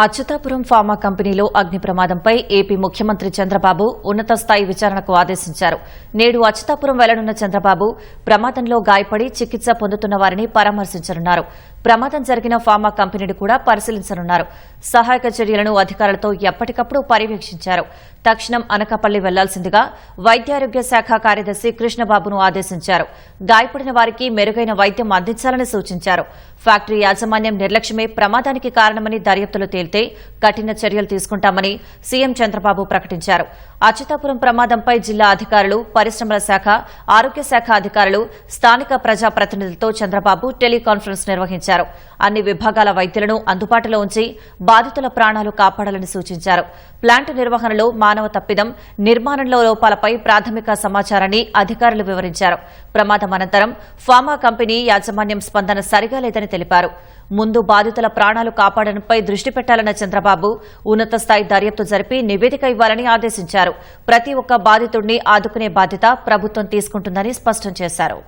Atchutapuram pharma కంపెనీలో అగ్ని ప్రమాదంపై ఏపీ ముఖ్యమంత్రి చంద్రబాబు ఉన్నత స్థాయి విచారణకు ఆదేశించారు. నేడు అచ్యుతాపురం వెళ్ళనున్న చంద్రబాబు ప్రమాదంలో గాయపడి చికిత్స పొందుతున్న వారిని పరామర్శించనున్నారు. ప్రమాదం జరిగిన ఫార్మా కంపెనీని కూడా పరిశీలించనున్నారు. సహాయక చర్యలను అధికారులతో ఎప్పటికప్పుడు పర్యవేక్షించారు. తక్షణం అనకాపల్లి వెళ్ళాల్సిందిగా వైద్యారోగ్య శాఖ కార్యదర్శి కృష్ణబాబును ఆదేశించారు. గాయపడిన వారికి మెరుగైన వైద్యం అందించాలని సూచించారు. ఫ్యాక్టరీ యాజమాన్యం నిర్లక్ష్యమే ప్రమాదానికి కారణమని దర్యాప్తులు తేలితే కఠిన చర్యలు తీసుకుంటామని సీఎం చంద్రబాబు ప్రకటించారు. అచ్యుతాపురం ప్రమాదంపై జిల్లా అధికారులు పరిశ్రమల శాఖ ఆరోగ్య శాఖ అధికారులు స్థానిక ప్రజాప్రతినిధులతో చంద్రబాబు టెలికాన్ఫరెన్స్ నిర్వహించారు. అన్ని విభాగాల వైద్యులను అందుబాటులో ఉంచి బాధితుల ప్రాణాలు కాపాడాలని సూచించారు. ప్లాంట్ నిర్వహణలో మానవ తప్పిదం నిర్మాణంలో లోపాలపై ప్రాథమిక సమాచారాన్ని అధికారులు వివరించారు. ప్రమాదం అనంతరం ఫార్మా కంపెనీ యాజమాన్యం స్పందన సరిగా లేదని తెలిపారు. ముందు బాధితుల ప్రాణాలు కాపాడడంపై దృష్టి పెట్టాలన్న చంద్రబాబు ఉన్నత స్థాయి దర్యాప్తు జరిపి నివేదిక ఇవ్వాలని ఆదేశించారు. ప్రతి ఒక్క బాధితుడిని ఆదుకునే బాధ్యత ప్రభుత్వం తీసుకుంటుందని స్పష్టం చేశారు.